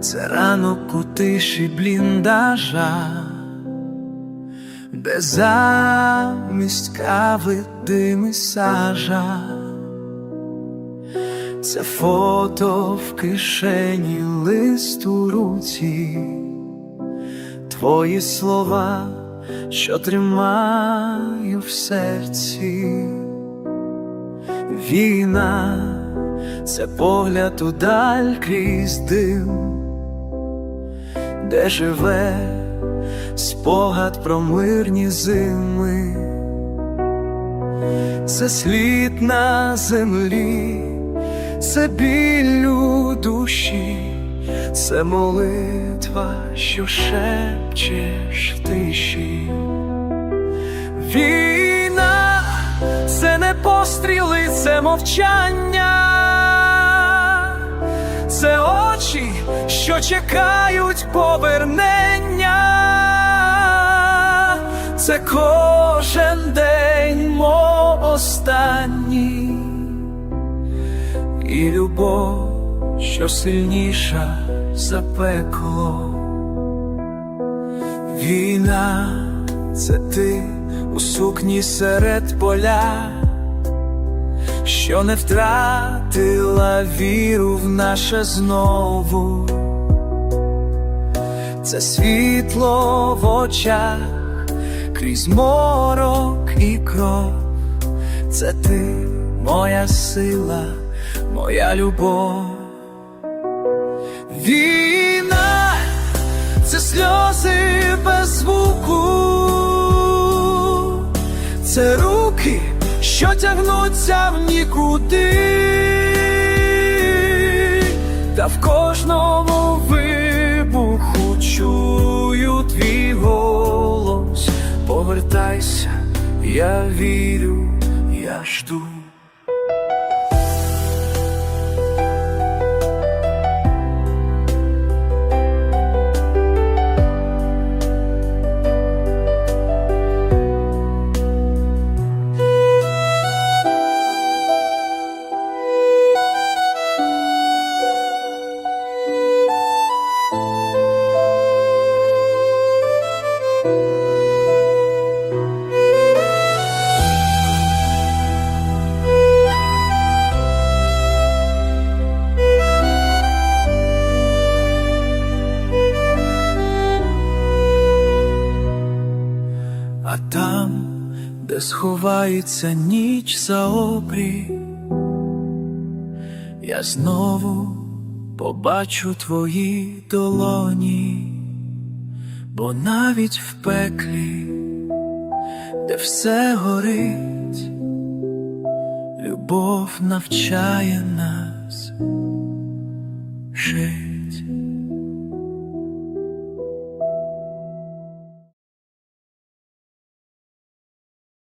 Це ранок у тиші бліндажа, де замість кави дим сажа. Це фото в кишені, лист у руці, твої слова, що тримаю в серці. Війна, це погляд удаль крізь дим, де живе спогад про мирні зими, це слід на землі, це біль у душі, це молитва, що шепчеш в тиші. Війна, це не постріли, це мовчання, це очі, що чекають повернення, це кожен день мов останній, і любов, що сильніша за пекло. Війна, це ти у сукні серед поля, що не втратила віру в наше знову, це світло в очах крізь морок і кров, це ти, моя сила, моя любов. Війна це сльози без звуку, це руки, що тягнуться в нікуди, та в кожному вибуху чую твій голос. Повертайся, я вірю, я жду. Де сховається ніч за обрій, я знову побачу твої долоні, бо навіть в пеклі, де все горить, любов навчає нас